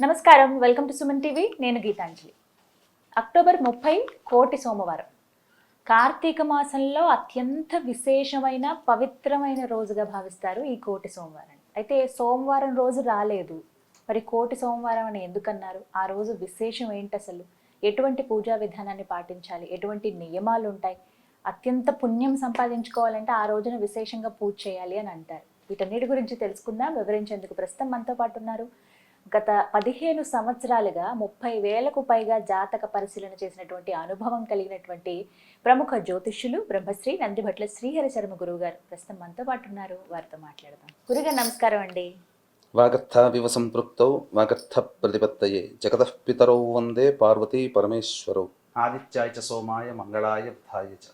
నమస్కారం. Welcome to Suman TV. నేను Geetanjali. October ముప్పై కోటి సోమవారం. కార్తీక మాసంలో అత్యంత విశేషమైన పవిత్రమైన రోజుగా భావిస్తారు ఈ కోటి సోమవారం అయితే సోమవారం రోజు రాలేదు. మరి కోటి సోమవారం అని ఎందుకన్నారు? ఆ రోజు విశేషం ఏంటి అసలు? ఎటువంటి పూజా విధానాన్ని పాటించాలి? ఎటువంటి నియమాలు ఉంటాయి? అత్యంత పుణ్యం సంపాదించుకోవాలంటే ఆ రోజున విశేషంగా పూజ చేయాలి అని అంటారు. వీటన్నిటి గురించి తెలుసుకుందాం. వివరించేందుకు ప్రస్తుతం మనతో పాటు ఉన్నారు గత పదిహేను సంవత్సరాలుగా ముప్పై వేలకు పైగా జాతక పరిశీలన చేసినటువంటి అనుభవం కలిగినటువంటి ప్రముఖ జ్యోతిష్యులు బ్రహ్మశ్రీ నందిభట్ల శ్రీహరి శర్మ గురువు గారు ప్రస్తుతం మనతో పాటు ఉన్నారు. వారితో మాట్లాడదాం. గురుగారు నమస్కారం అండి. వాగర్థావివ సంపృక్తౌ వాగర్థ ప్రతిపత్తయే. జగతః పితరౌ వందే పార్వతీ పరమేశ్వరౌ. ఆదిత్యాయ చ సోమాయ మంగళాయ బుధాయ చ.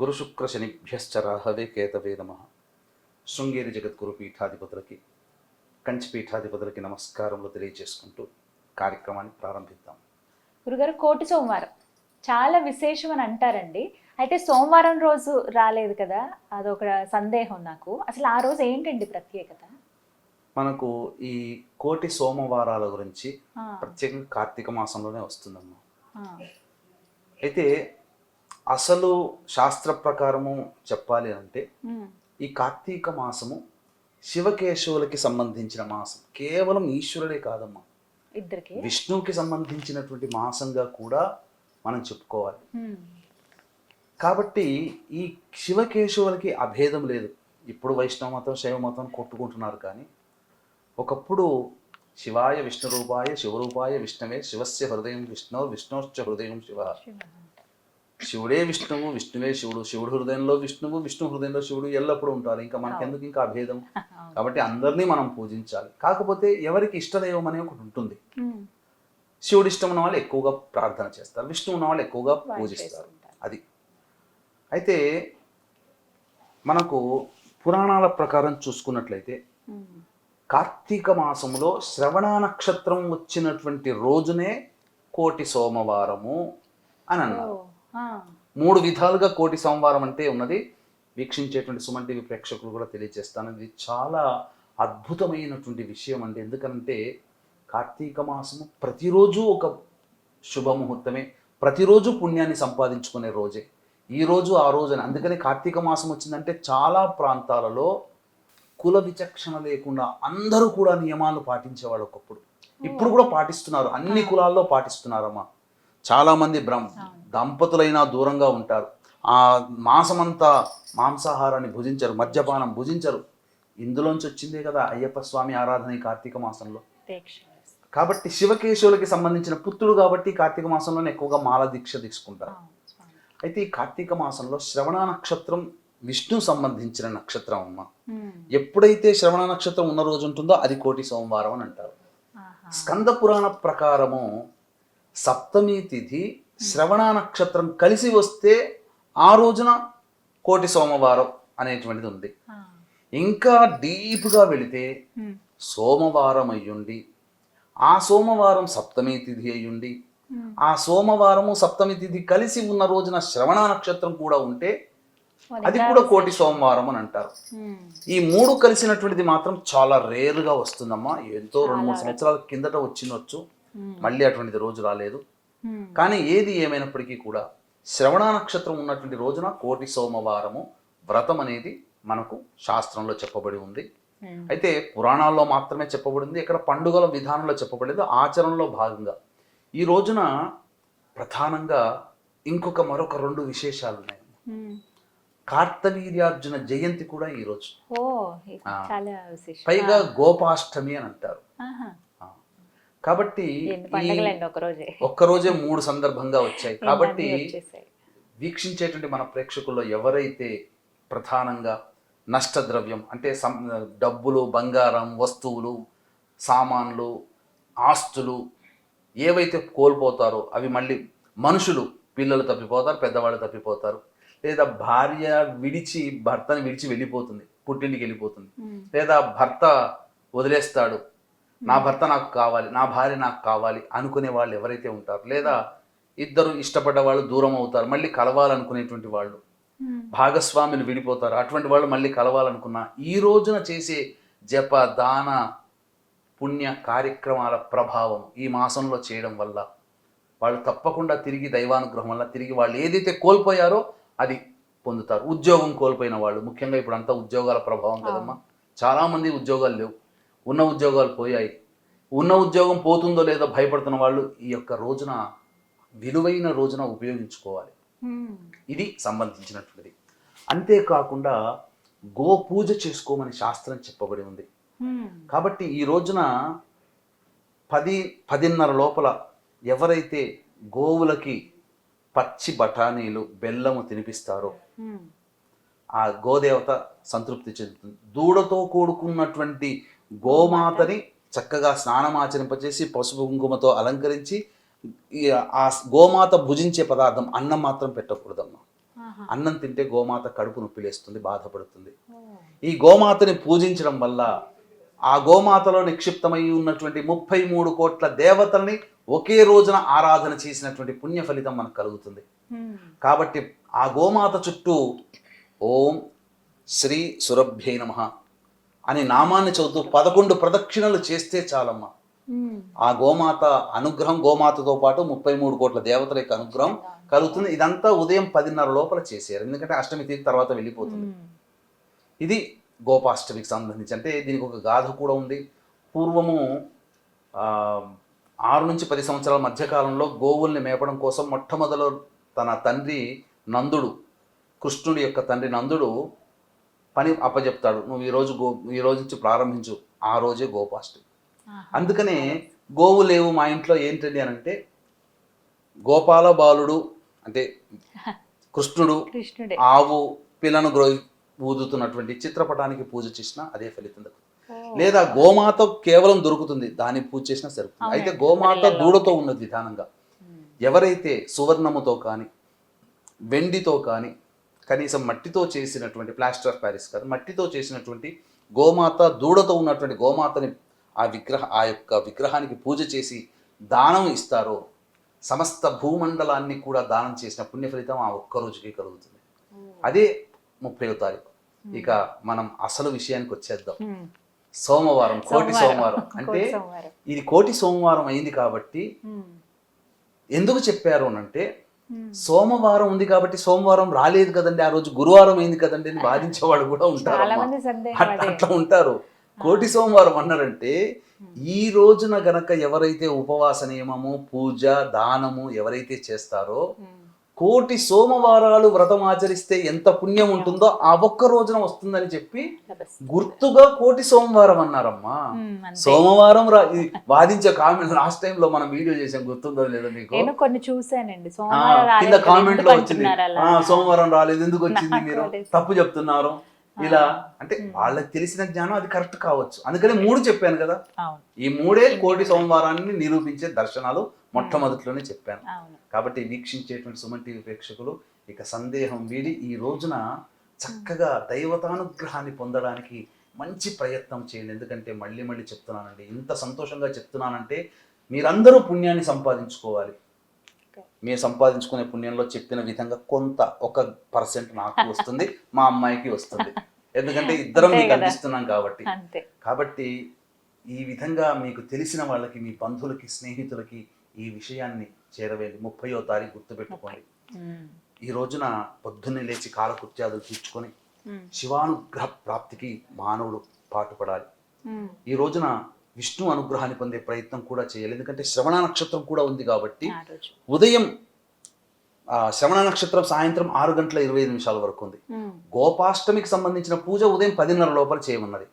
గురుశుక్రశనిభ్యశ్చ రాహవే కేతవే నమ. శృంగేరి జగద్గురు పీఠాధిపతులకి కంచి పీఠాధిపతులకి నమస్కారములు తెలియజేసుకుంటూ కార్యక్రమాన్ని ప్రారంభిద్దాం. గురుగారు కోటి సోమవారం. చాలా విశేషం అని అంటారండి. అయితే సోమవారం రోజు రాలేదు కదా? అదొక సందేహం నాకు. అసలు ఆ రోజు ఏంటండి ప్రత్యేకత? మనకు ఈ కోటి సోమవారాల గురించి ప్రత్యేకంగా కార్తీక మాసంలోనే వస్తుందమ్మా. అయితే అసలు శాస్త్ర ప్రకారము చెప్పాలి అంటే ఈ కార్తీక మాసము శివకేశవులకి సంబంధించిన మాసం. కేవలం ఈశ్వరుడే కాదమ్మా. ఇద్దరికి? విష్ణువుకి సంబంధించినటువంటి మాసంగా కూడా మనం చెప్పుకోవాలి. కాబట్టి ఈ శివకేశవులకి అభేదం లేదు. ఇప్పుడు వైష్ణవ మతం శైవ మతం కొట్టుకుంటున్నారు కానీ ఒకప్పుడు శివాయ విష్ణు రూపాయ శివరూపాయ విష్ణవే శివస్య హృదయం విష్ణు విష్ణుశ్చ హృదయం శివ. శివుడే విష్ణువు విష్ణువే శివుడు. శివుడు హృదయంలో విష్ణువు విష్ణు హృదయంలో శివుడు ఎల్లప్పుడూ ఉంటారు. ఇంకా మనకెందుకు ఇంకా అభేదం. కాబట్టి అందరినీ మనం పూజించాలి. కాకపోతే ఎవరికి ఇష్టదైవం అనేది ఒకటి ఉంటుంది. శివుడు ఇష్టం ఉన్న వాళ్ళు ఎక్కువగా ప్రార్థన చేస్తారు. విష్ణు ఉన్న వాళ్ళు ఎక్కువగా పూజిస్తారు. అది. అయితే మనకు పురాణాల ప్రకారం చూసుకున్నట్లయితే కార్తీక మాసములో శ్రవణ నక్షత్రం వచ్చినటువంటి రోజునే కోటి సోమవారము అని అన్నారు. మూడు విధాలుగా కోటి సోమవారం అంటే ఉన్నది. వీక్షించేటువంటి సుమన్ టీవీ ప్రేక్షకులు కూడా తెలియజేస్తాను. ఇది చాలా అద్భుతమైనటువంటి విషయం అండి. ఎందుకంటే కార్తీక మాసము ప్రతిరోజు ఒక శుభముహూర్తమే. ప్రతిరోజు పుణ్యాన్ని సంపాదించుకునే రోజే. ఈ రోజు ఆ రోజు అని అందుకని కార్తీక మాసం వచ్చిందంటే చాలా ప్రాంతాలలో కుల విచక్షణ లేకుండా అందరూ కూడా నియమాలు పాటించేవాళ్ళు ఒకప్పుడు. ఇప్పుడు కూడా పాటిస్తున్నారు. అన్ని కులాల్లో పాటిస్తున్నారమ్మా. చాలా మంది బ్రహ్మ దంపతులైనా దూరంగా ఉంటారు. ఆ మాసమంతా మాంసాహారాన్ని భుజించరు మద్యపానం భుజించరు. ఇందులోంచి వచ్చిందే కదా అయ్యప్ప స్వామి ఆరాధన ఈ కార్తీక మాసంలో. కాబట్టి శివకేశవులకి సంబంధించిన పుత్రుడు కాబట్టి కార్తీక మాసంలోనే ఎక్కువగా మాల దీక్ష తీసుకుంటారు. అయితే ఈ కార్తీక మాసంలో శ్రవణ నక్షత్రం విష్ణు సంబంధించిన నక్షత్రం అమ్మ. ఎప్పుడైతే శ్రవణ నక్షత్రం ఉన్న రోజు ఉంటుందో అది కోటి సోమవారం అని అంటారు. స్కంద పురాణ ప్రకారము సప్తమి తిథి శ్రవణ నక్షత్రం కలిసి వస్తే ఆ రోజున కోటి సోమవారం అనేటువంటిది ఉంది. ఇంకా డీప్గా వెళితే సోమవారం అయ్యుండి ఆ సోమవారం సప్తమి తిథి అయ్యుండి. ఆ సోమవారము సప్తమి తిథి కలిసి ఉన్న రోజున శ్రవణ నక్షత్రం కూడా ఉంటే అది కూడా కోటి సోమవారం అని అంటారు. ఈ మూడు కలిసినటువంటిది మాత్రం చాలా రేరుగా వస్తుందమ్మా. ఎంతో రెండు మూడు సంవత్సరాల కిందట వచ్చినవచ్చు ఉమ్, మళ్ళీ అటువంటిది రోజు రాలేదు ఉమ్. కానీ ఏది ఏమైనప్పటికీ కూడా శ్రవణ నక్షత్రం ఉన్నటువంటి రోజున కోటి సోమవారము వ్రతం అనేది మనకు శాస్త్రంలో చెప్పబడి ఉంది ఉమ్. అయితే పురాణాల్లో మాత్రమే చెప్పబడింది ఇక్కడ పండుగల విధానంలో చెప్పబడలేదు ఆచరణలో భాగంగా ఈ రోజున ప్రధానంగా ఇంకొక మరొక రెండు విశేషాలు ఉన్నాయి. కార్తవీర్యార్జున జయంతి కూడా ఈ రోజు ఓ ఇది ఆ. చాలా విశేషం పైగా గోపాష్టమి అని అంటారు. కాబట్టి ఒక్కరోజే మూడు సందర్భంగా వచ్చాయి కాబట్టి. వీక్షించేటువంటి మన ప్రేక్షకుల్లో ఎవరైతే ప్రధానంగా నష్టద్రవ్యం అంటే డబ్బులు బంగారం వస్తువులు సామాన్లు ఆస్తులు ఏవైతే కోల్పోతారో అవి మళ్ళీ మనుషులు పిల్లలు తప్పిపోతారు పెద్దవాళ్ళు తప్పిపోతారు లేదా భార్య విడిచి భర్తని విడిచి వెళ్ళిపోతుంది పుట్టింటికి వెళ్ళిపోతుంది. లేదా భర్త వదిలేస్తాడు నా భర్త నాకు కావాలి నా భార్య నాకు కావాలి అనుకునే వాళ్ళు ఎవరైతే ఉంటారు లేదా ఇద్దరు ఇష్టపడ్డ వాళ్ళు దూరం అవుతారు మళ్ళీ కలవాలనుకునేటువంటి వాళ్ళు ఉమ్. భాగస్వాములు విడిపోతారు అటువంటి వాళ్ళు మళ్ళీ కలవాలనుకున్నా ఈ రోజున చేసే జప దాన పుణ్య కార్యక్రమాల ప్రభావం ఈ మాసంలో చేయడం వల్ల వాళ్ళు తప్పకుండా తిరిగి దైవానుగ్రహం వల్ల తిరిగి వాళ్ళు ఏదైతే కోల్పోయారో అది పొందుతారు. ఉద్యోగం కోల్పోయిన వాళ్ళు ముఖ్యంగా ఇప్పుడు అంతా ఉద్యోగాల ప్రభావం కదమ్మా. చాలామంది ఉద్యోగాలు లేవు. ఉన్న ఉద్యోగాలు పోయాయి ఉన్న ఉద్యోగం పోతుందో లేదో భయపడుతున్న వాళ్ళు ఈ యొక్క రోజున విలువైన రోజున ఉపయోగించుకోవాలి. ఇది సంబంధించినటువంటిది అంతేకాకుండా గో పూజ చేసుకోమని శాస్త్రం చెప్పబడి ఉంది. కాబట్టి ఈ రోజున పది పదిన్నర లోపల ఎవరైతే గోవులకి పచ్చి బఠానీలు బెల్లము తినిపిస్తారో. ఆ గోదేవత సంతృప్తి చెందుతుంది దూడతో కూడుకున్నటువంటి గోమాతని చక్కగా స్నానమాచరింపచేసి పసుపు కుంకుమతో అలంకరించి ఆ గోమాత భుజించే పదార్థం అన్నం మాత్రం పెట్టకూడదమ్మా. అన్నం తింటే గోమాత కడుపు నొప్పిలేస్తుంది బాధపడుతుంది ఓ. ఈ గోమాతని పూజించడం వల్ల ఆ గోమాతలో నిక్షిప్తమై ఉన్నటువంటి ముప్పై మూడు కోట్ల దేవతల్ని ఒకే రోజున ఆరాధన చేసినటువంటి పుణ్య ఫలితం మనకు కలుగుతుంది. కాబట్టి ఆ గోమాత చుట్టూ ఓం శ్రీ సురభ్యై నమ అని నామాన్ని చదువుతూ పదకొండు ప్రదక్షిణలు చేస్తే చాలమ్మా. మ్మ్. ఆ గోమాత అనుగ్రహం గోమాతతో పాటు ముప్పై మూడు కోట్ల దేవతల యొక్క అనుగ్రహం కలుగుతుంది. ఇదంతా ఉదయం పదిన్నర లోపల చేసేయారు ఎందుకంటే అష్టమి తీరి తర్వాత వెళ్ళిపోతుంది. ఇది గోపాష్టమికి సంబంధించి. అంటే దీనికి ఒక గాథ కూడా ఉంది. పూర్వము ఆరు నుంచి పది సంవత్సరాల మధ్యకాలంలో గోవుల్ని మేపడం కోసం మొట్టమొదలు తన తండ్రి నందుడు కృష్ణుడి యొక్క తండ్రి నందుడు పని అప్పచెప్తాడు నువ్వు ఈరోజు గో ఈ రోజు నుంచి ప్రారంభించు ఆ రోజే గోపాష్టమి ఆహా. అందుకనే గోవు లేవు మా ఇంట్లో ఏంటండి అని అంటే గోపాల బాలుడు అంటే కృష్ణుడు ఆవు పిల్లను గ్రో ఊదుతున్నటువంటి చిత్రపటానికి పూజ చేసినా అదే ఫలితం దక్కుతుంది. లేదా గోమాత కేవలం దొరుకుతుంది దాన్ని పూజ చేసినా సరిపోతుంది అయితే. గోమాత దూడతో ఉన్నది విధానంగా. ఎవరైతే సువర్ణముతో కానీ వెండితో కానీ కనీసం మట్టితో చేసినటువంటి ప్లాస్టర్ ఆఫ్ ప్యారిస్ కాదు మట్టితో చేసినటువంటి గోమాత దూడతో ఉన్నటువంటి గోమాతని ఆ విగ్రహ ఆ యొక్క విగ్రహానికి పూజ చేసి దానం ఇస్తారో సమస్త భూమండలాన్ని కూడా దానం చేసిన పుణ్య ఫలితం ఆ ఒక్క రోజుకి కలుగుతుంది. అదే ముప్పై తారీఖు ఇక మనం అసలు విషయానికి వచ్చేద్దాం. సోమవారం కోటి సోమవారం అంటే ఇది కోటి సోమవారం అయింది కాబట్టి. ఎందుకు చెప్పారు అని అంటే. సోమవారం ఉంది కాబట్టి సోమవారం రాలేదు కదండి ఆ రోజు గురువారం అయింది కదండి అని వాదించేవాడు కూడా ఉంటారు అట్లా ఉంటారు. కోటి సోమవారం అన్నారంటే ఈ రోజున గనక ఎవరైతే ఉపవాస నియమము పూజ దానము ఎవరైతే చేస్తారో మ్మ్. కోటి సోమవారాలు వ్రతం ఆచరిస్తే ఎంత పుణ్యం ఉంటుందో ఆ ఒక్క రోజున వస్తుందని చెప్పి. గుర్తుగా కోటి సోమవారం అన్నారమ్మా. సోమవారం వాదించే కామెంట్ లాస్ట్ టైం లో మనం వీడియో చేసాం గుర్తుందో లేదో మీకు? నేను కొన్ని చూసానండి కింద కామెంట్లో వచ్చింది. సోమవారం రాలేదు. ఎందుకు వచ్చింది మీరు. తప్పు చెప్తున్నారు. ఇలా అంటే వాళ్ళకి తెలిసిన జ్ఞానం అది కరెక్ట్ కావచ్చు. అందుకని మూడు చెప్పాను కదా. ఈ మూడే కోటి సోమవారాన్ని నిరూపించే దర్శనాలు మొట్టమొదటిలోనే చెప్పాను. కాబట్టి వీక్షించేటువంటి సుమన్ టీవీ ప్రేక్షకులు ఇక సందేహం వీడి ఈ రోజున చక్కగా దైవతానుగ్రహాన్ని పొందడానికి మంచి ప్రయత్నం చేయండి. ఎందుకంటే మళ్ళీ మళ్ళీ చెప్తున్నానండి ఇంత సంతోషంగా చెప్తున్నానంటే మీరందరూ పుణ్యాన్ని సంపాదించుకోవాలి. మీరు సంపాదించుకునే పుణ్యంలో చెప్పిన విధంగా కొంత ఒక పర్సెంట్ నాకు వస్తుంది మా అమ్మాయికి వస్తుంది ఎందుకంటే ఇద్దరం మీకు. అందిస్తున్నాం కాబట్టి కాబట్టి ఈ విధంగా మీకు తెలిసిన వాళ్ళకి మీ బంధువులకి స్నేహితులకి ఈ విషయాన్ని చేరవేయండి ముప్పయో తారీఖు గుర్తుపెట్టుకోండి మ్మ్. ఈ రోజున పొద్దున్నే లేచి కాలకృత్యాదులు తీర్చుకొని మ్మ్. శివానుగ్రహ ప్రాప్తికి మానవుడు పాటుపడాలి మ్మ్. ఈ రోజున విష్ణు అనుగ్రహాన్ని పొందే ప్రయత్నం కూడా చేయాలి ఎందుకంటే శ్రవణ నక్షత్రం కూడా ఉంది కాబట్టి ఉదయం శ్రవణ నక్షత్రం సాయంత్రం ఆరు గంటల ఇరవై ఐదు నిమిషాల వరకు ఉంది. గోపాష్టమికి సంబంధించిన పూజ ఉదయం పదిన్నర లోపల చేయమన్నది.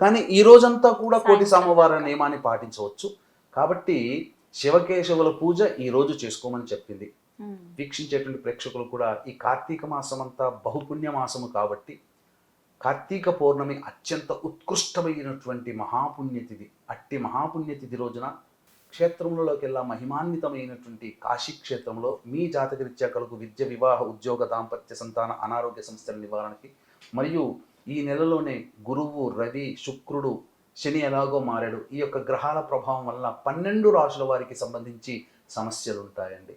కానీ ఈ రోజంతా కూడా కోటి. సోమవార నియమాన్ని పాటించవచ్చు కాబట్టి శివకేశవుల పూజ ఈ రోజు చేసుకోమని చెప్పింది. వీక్షించేటువంటి ప్రేక్షకులు కూడా ఈ కార్తీక మాసం అంతా బహుపుణ్య మాసము కాబట్టి కార్తీక పౌర్ణమి అత్యంత ఉత్కృష్టమైనటువంటి మహాపుణ్యతిథి అట్టి మహాపుణ్యతిథి రోజున క్షేత్రములలోకెల్లా మహిమాన్వితమైనటువంటి కాశీ క్షేత్రంలో మీ జాతకరీత్యా కలుగు విద్య వివాహ ఉద్యోగ దాంపత్య సంతాన అనారోగ్య సమస్యల నివారణకి మరియు ఈ నెలలోనే గురువు రవి శుక్రుడు శని ఎలాగో మారాడు ఈ యొక్క గ్రహాల ప్రభావం వల్ల పన్నెండు రాశుల వారికి సంబంధించి సమస్యలు ఉంటాయండి.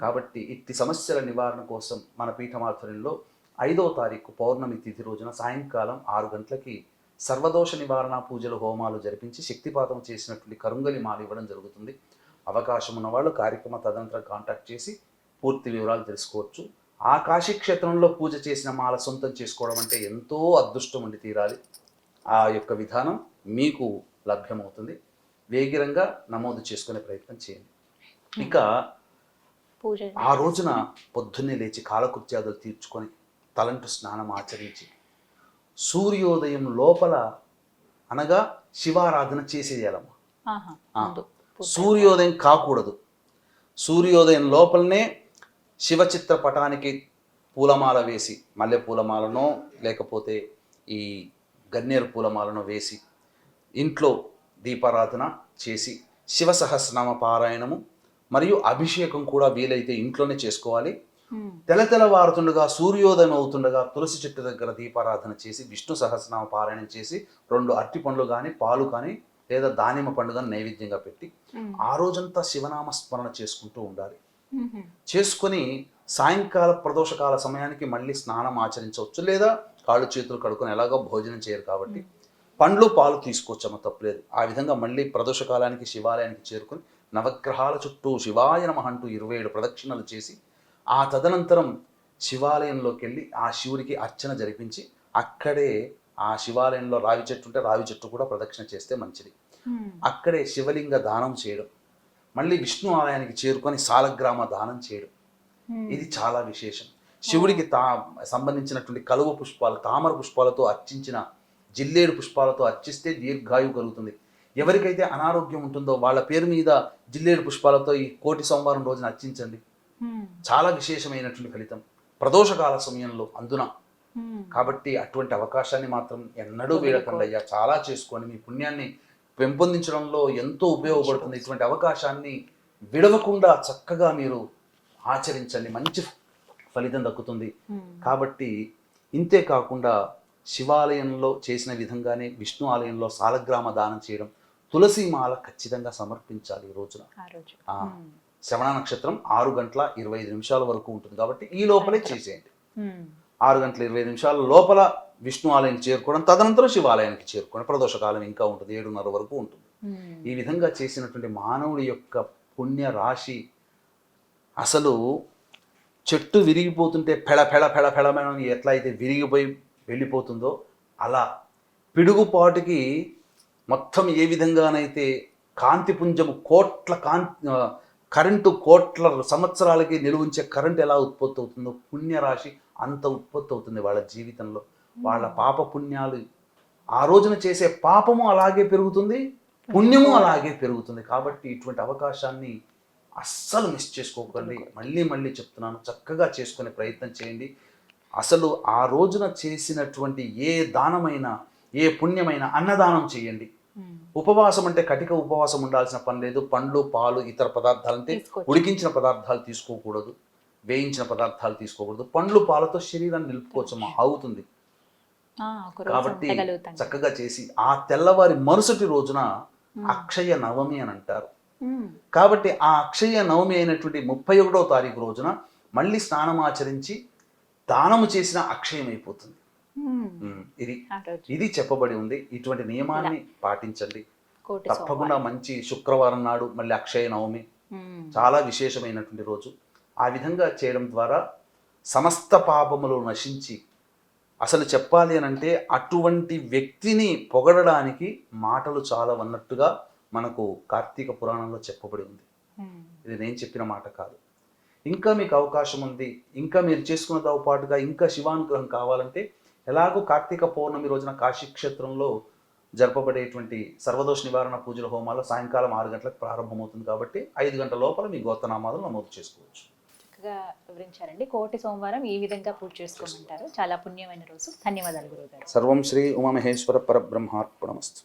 కాబట్టి ఇట్టి సమస్యల నివారణ కోసం మన పీఠమాధ్వర్యంలో ఐదవ తారీఖు పౌర్ణమి తిథి రోజున సాయంకాలం ఆరు గంటలకి సర్వదోష నివారణ పూజలు హోమాలు జరిపించి శక్తిపాతం చేసినటువంటి కరుంగలి మాల ఇవ్వడం జరుగుతుంది. అవకాశం ఉన్న వాళ్ళు కార్యక్రమ తదనంతరం కాంటాక్ట్ చేసి పూర్తి వివరాలు తెలుసుకోవచ్చు. ఆ కాశీ క్షేత్రంలో పూజ చేసిన మాల సొంతం చేసుకోవడం అంటే ఎంతో అదృష్టం ఉండి తీరాలి. ఆ యొక్క విధానం మీకు లభ్యమవుతుంది. వేగిరంగా నమోదు చేసుకునే ప్రయత్నం చేయండి. ఇక పూజ ఆ రోజున పొద్దున్నే లేచి కాలకృత్యాదులు తీర్చుకొని తలంటు స్నానం ఆచరించి సూర్యోదయం లోపల అనగా శివారాధన చేసేయాలమ్మ. సూర్యోదయం కాకూడదు. సూర్యోదయం లోపలనే శివ చిత్ర పటానికి పూలమాల వేసి మల్లె పూలమాలనో లేకపోతే ఈ గన్నేరు పూలమాలను వేసి ఇంట్లో దీపారాధన చేసి శివ సహస్రనామ పారాయణము మరియు అభిషేకం కూడా వీలైతే ఇంట్లోనే చేసుకోవాలి. తెల తెల్లవారుతుండగా సూర్యోదయం అవుతుండగా తులసి చెట్టు దగ్గర దీపారాధన చేసి విష్ణు సహస్రనామ పారాయణం చేసి రెండు అరటి పండ్లు కానీ పాలు కానీ లేదా దానిమ్మ పండు కానీ నైవేద్యంగా పెట్టి ఆ రోజంతా శివనామ స్మరణ చేసుకుంటూ ఉండాలి. చేసుకొని సాయంకాల ప్రదోషకాల సమయానికి మళ్ళీ స్నానం ఆచరించవచ్చు లేదా కాళ్ళు చేతులు కడుక్కొని ఎలాగో భోజనం చేయరు కాబట్టి పండ్లు పాలు తీసుకోవచ్చమ్మ తప్పలేదు. ఆ విధంగా మళ్ళీ ప్రదోషకాలానికి శివాలయానికి చేరుకొని నవగ్రహాల చుట్టూ శివాయ నమః అంటూ ఇరవై ఏడు ప్రదక్షిణలు చేసి ఆ తదనంతరం శివాలయంలోకి వెళ్ళి ఆ శివుడికి అర్చన జరిపించి అక్కడే ఆ శివాలయంలో రావి చెట్టు ఉంటే రావి చెట్టు కూడా ప్రదక్షిణ చేస్తే మంచిది. అక్కడే శివలింగ దానం చేయడం. మళ్ళీ విష్ణు ఆలయానికి చేరుకొని సాలగ్రామ దానం చేయడం. ఇది చాలా విశేషం. శివుడికి తా సంబంధించినటువంటి కలువ పుష్పాలు తామర పుష్పాలతో అర్చించిన జిల్లేడు పుష్పాలతో అర్చిస్తే దీర్ఘాయువు కలుగుతుంది. ఎవరికైతే అనారోగ్యం ఉంటుందో వాళ్ళ పేరు మీద జిల్లేడు పుష్పాలతో ఈ కోటి సోమవారం రోజున అర్చించండి. చాలా విశేషమైనటువంటి ఫలితం. ప్రదోషకాల సమయంలో అందున. కాబట్టి అటువంటి అవకాశాన్ని మాత్రం ఎన్నడూ వీడకండి అయ్యా చాలా చేసుకొని మీ పుణ్యాన్ని పెంపొందించడంలో ఎంతో ఉపయోగపడుతుంది. ఇటువంటి అవకాశాన్ని విడవకుండా చక్కగా మీరు ఆచరించండి. మంచి ఫలితం దక్కుతుంది. కాబట్టి ఇంతే కాకుండా శివాలయంలో చేసిన విధంగానే విష్ణు ఆలయంలో సాలగ్రామ దానం చేయడం తులసి మాల ఖచ్చితంగా సమర్పించాలి ఈ రోజున. శ్రవణ నక్షత్రం ఆరు గంటల ఇరవై ఐదు నిమిషాల వరకు ఉంటుంది కాబట్టి ఈ లోపలే చేసేయండి. ఉమ్, ఆరు గంటల ఇరవై ఐదు నిమిషాల లోపల విష్ణు ఆలయానికి చేరుకోవడం తదనంతరం శివాలయానికి చేరుకోవడం ప్రదోషకాలం ఇంకా ఉంటుంది ఏడున్నర వరకు ఉంటుంది. ఉమ్, ఈ విధంగా చేసినటువంటి మానవుడి యొక్క పుణ్య రాశి అసలు చెట్టు విరిగిపోతుంటే పెళ పెళ పెళ పెళమని ఎట్లా అయితే విరిగిపోయి వెళ్ళిపోతుందో అలా పిడుగుపాటుకి మొత్తం ఏ విధంగానైతే కాంతిపుంజము కోట్ల కాంతి కరెంటు కోట్ల సంవత్సరాలకి నిలువుంచే కరెంట్ ఎలా ఉత్పత్తి అవుతుందో పుణ్యరాశి అంత ఉత్పత్తి అవుతుంది వాళ్ళ జీవితంలో. వాళ్ళ పాప పుణ్యాలు ఆ రోజున చేసే పాపము అలాగే పెరుగుతుంది పుణ్యము అలాగే పెరుగుతుంది. కాబట్టి ఇటువంటి అవకాశాన్ని అస్సలు మిస్ చేసుకోకండి. మళ్ళీ మళ్ళీ చెప్తున్నాను చక్కగా చేసుకునే ప్రయత్నం చేయండి. అసలు ఆ రోజున చేసినటువంటి ఏ దానమైనా ఏ పుణ్యమైన అన్నదానం చేయండి. ఉపవాసం అంటే కటిక ఉపవాసం ఉండాల్సిన పని లేదు. పండ్లు పాలు ఇతర పదార్థాలు అంటే తీసుకోవచ్చు. ఉడికించిన పదార్థాలు తీసుకోకూడదు. వేయించిన పదార్థాలు తీసుకోకూడదు. పండ్లు పాలతో శరీరాన్ని నిలుపుకోవచ్చమ్మా. అవుతుంది కాబట్టి చక్కగా చేసి ఆ తెల్లవారి మరుసటి రోజున అక్షయ నవమి అని అంటారు. కాబట్టి ఆ అక్షయ నవమి అయినటువంటి ముప్పై ఒకటో తారీఖు రోజున మళ్ళీ స్నానం ఆచరించి దానము చేసిన అక్షయం అయిపోతుంది ఇది ఇది చెప్పబడి ఉంది. ఇటువంటి నియమాన్ని పాటించండి. తప్పకుండా మంచి శుక్రవారం నాడు మళ్ళీ అక్షయ నవమి చాలా విశేషమైనటువంటి రోజు. ఆ విధంగా చేయడం ద్వారా సమస్త పాపములు నశించి అసలు చెప్పాలి అని అంటే అటువంటి వ్యక్తిని పొగడడానికి మాటలు చాలా అన్నట్టుగా మనకు కార్తీక పురాణంలో చెప్పబడి ఉంది. ఇది నేను చెప్పిన మాట కాదు. ఇంకా మీకు అవకాశం ఉంది. ఇంకా మీరు చేసుకున్నతో పాటుగా ఇంకా శివానుగ్రహం కావాలంటే ఎలాగో కార్తీక పౌర్ణమి రోజున కాశీ క్షేత్రంలో జరపబడేటువంటి సర్వదోష నివారణ పూజల హోమాలు సాయంకాలం ఆరు గంటలకు ప్రారంభమవుతుంది కాబట్టి ఐదు గంటల లోపల మీ గోత్రనామాలు నమోదు చేసుకోవచ్చు. చక్కగా వివరించారండి. కోటి సోమవారం ఈ విధంగా పూజ చేసుకోమంటారు. చాలా పుణ్యమైన రోజు. ధన్యవాదాలు గురువుగారు. సర్వం శ్రీ ఉమామహేశ్వర పరబ్రహ్మార్పణమస్తు.